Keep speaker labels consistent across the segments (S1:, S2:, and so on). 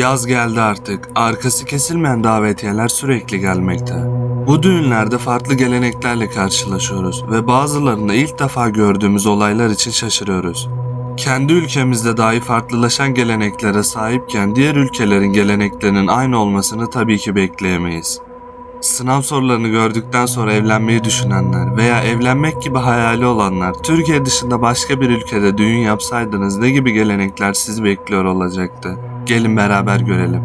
S1: Yaz geldi artık. Arkası kesilmeyen davetiyeler sürekli gelmekte. Bu düğünlerde farklı geleneklerle karşılaşıyoruz ve bazılarında ilk defa gördüğümüz olaylar için şaşırıyoruz. Kendi ülkemizde dahi farklılaşan geleneklere sahipken diğer ülkelerin geleneklerinin aynı olmasını tabii ki bekleyemeyiz. Sınav sorularını gördükten sonra evlenmeyi düşünenler veya evlenmek gibi hayali olanlar Türkiye dışında başka bir ülkede düğün yapsaydınız ne gibi gelenekler sizi bekliyor olacaktı? Gelin beraber görelim.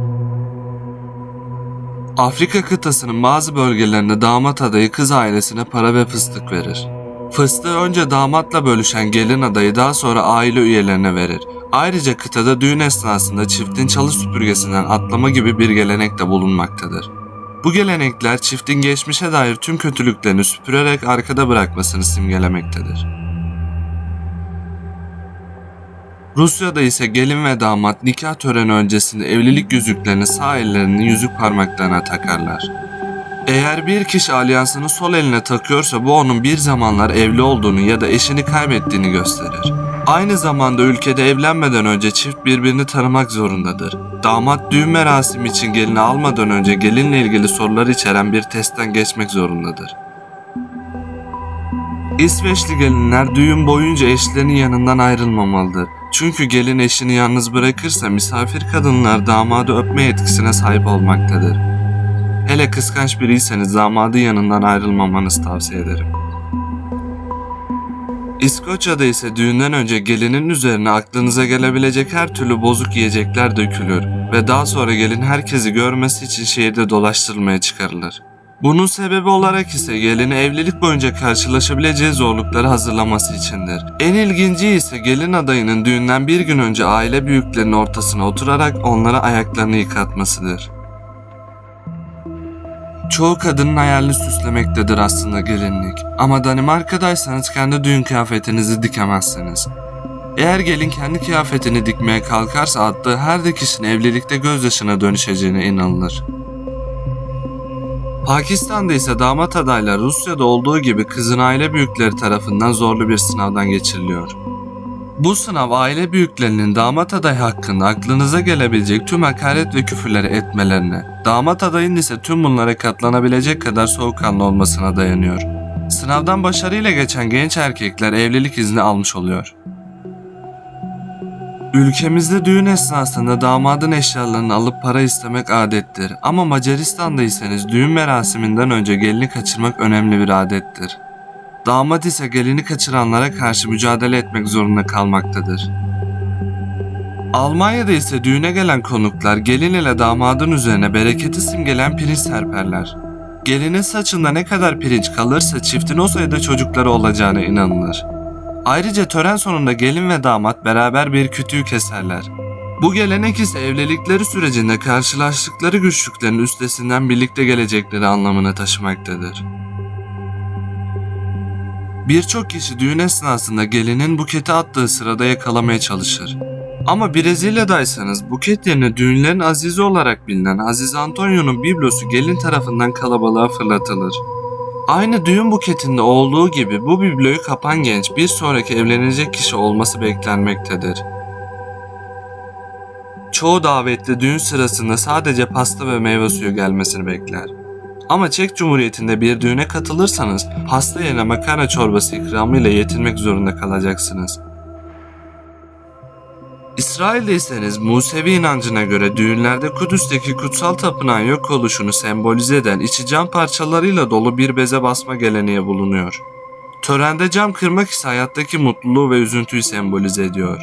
S1: Afrika kıtasının bazı bölgelerinde damat adayı kız ailesine para ve fıstık verir. Fıstığı önce damatla bölüşen gelin adayı daha sonra aile üyelerine verir. Ayrıca kıtada düğün esnasında çiftin çalı süpürgesinden atlama gibi bir gelenek de bulunmaktadır. Bu gelenekler çiftin geçmişe dair tüm kötülüklerini süpürerek arkada bırakmasını simgelemektedir. Rusya'da ise gelin ve damat nikah töreni öncesinde evlilik yüzüklerini sağ ellerinin yüzük parmaklarına takarlar. Eğer bir kişi alyansını sol eline takıyorsa bu onun bir zamanlar evli olduğunu ya da eşini kaybettiğini gösterir. Aynı zamanda ülkede evlenmeden önce çift birbirini tanımak zorundadır. Damat düğün merasimi için gelini almadan önce gelinle ilgili sorular içeren bir testten geçmek zorundadır. İsveçli gelinler düğün boyunca eşlerinin yanından ayrılmamalıdır. Çünkü gelin eşini yalnız bırakırsa misafir kadınlar damadı öpme yetkisine sahip olmaktadır. Hele kıskanç biriyseniz damadı yanından ayrılmamanızı tavsiye ederim. İskoçya'da ise düğünden önce gelinin üzerine aklınıza gelebilecek her türlü bozuk yiyecekler dökülür ve daha sonra gelin herkesi görmesi için şehirde dolaştırılmaya çıkarılır. Bunun sebebi olarak ise gelini evlilik boyunca karşılaşabileceği zorlukları hazırlaması içindir. En ilginci ise gelin adayının düğünden bir gün önce aile büyüklerinin ortasına oturarak onlara ayaklarını yıkatmasıdır. Çoğu kadının hayalini süslemektedir aslında gelinlik. Ama Danimarka'daysanız kendi düğün kıyafetinizi dikemezsiniz. Eğer gelin kendi kıyafetini dikmeye kalkarsa attığı her dikişin evlilikte gözyaşına dönüşeceğine inanılır. Pakistan'da ise damat adaylar Rusya'da olduğu gibi kızın aile büyükleri tarafından zorlu bir sınavdan geçiriliyor. Bu sınav aile büyüklerinin damat aday hakkında aklınıza gelebilecek tüm hakaret ve küfürleri etmelerine, damat adayın ise tüm bunlara katlanabilecek kadar soğukkanlı olmasına dayanıyor. Sınavdan başarıyla geçen genç erkekler evlilik izni almış oluyor. Ülkemizde düğün esnasında damadın eşyalarını alıp para istemek adettir. Ama Macaristan'daysanız düğün merasiminden önce gelini kaçırmak önemli bir adettir. Damat ise gelini kaçıranlara karşı mücadele etmek zorunda kalmaktadır. Almanya'da ise düğüne gelen konuklar gelin ile damadın üzerine bereketi simgelen pirinç serperler. Gelinin saçında ne kadar pirinç kalırsa çiftin o sayıda çocukları olacağına inanılır. Ayrıca tören sonunda gelin ve damat beraber bir kütüğü keserler. Bu gelenek ise evlilikleri sürecinde karşılaştıkları güçlüklerin üstesinden birlikte gelecekleri anlamına taşımaktadır. Birçok kişi düğün esnasında gelinin buketi attığı sırada yakalamaya çalışır. Ama Brezilya'daysanız buket yerine düğünlerin azizi olarak bilinen Aziz Antonio'nun biblosu gelin tarafından kalabalığa fırlatılır. Aynı düğün buketinde olduğu gibi bu bibloyu kapan genç bir sonraki evlenecek kişi olması beklenmektedir. Çoğu davetli düğün sırasında sadece pasta ve meyve suyu gelmesini bekler. Ama Çek Cumhuriyeti'nde bir düğüne katılırsanız hasta yerine makarna çorbası ikramıyla yetinmek zorunda kalacaksınız. İsrail'deyseniz Musevi inancına göre düğünlerde Kudüs'teki kutsal tapınağın yok oluşunu sembolize eden içi cam parçalarıyla dolu bir beze basma geleneği bulunuyor. Törende cam kırmak ise hayattaki mutluluğu ve üzüntüyü sembolize ediyor.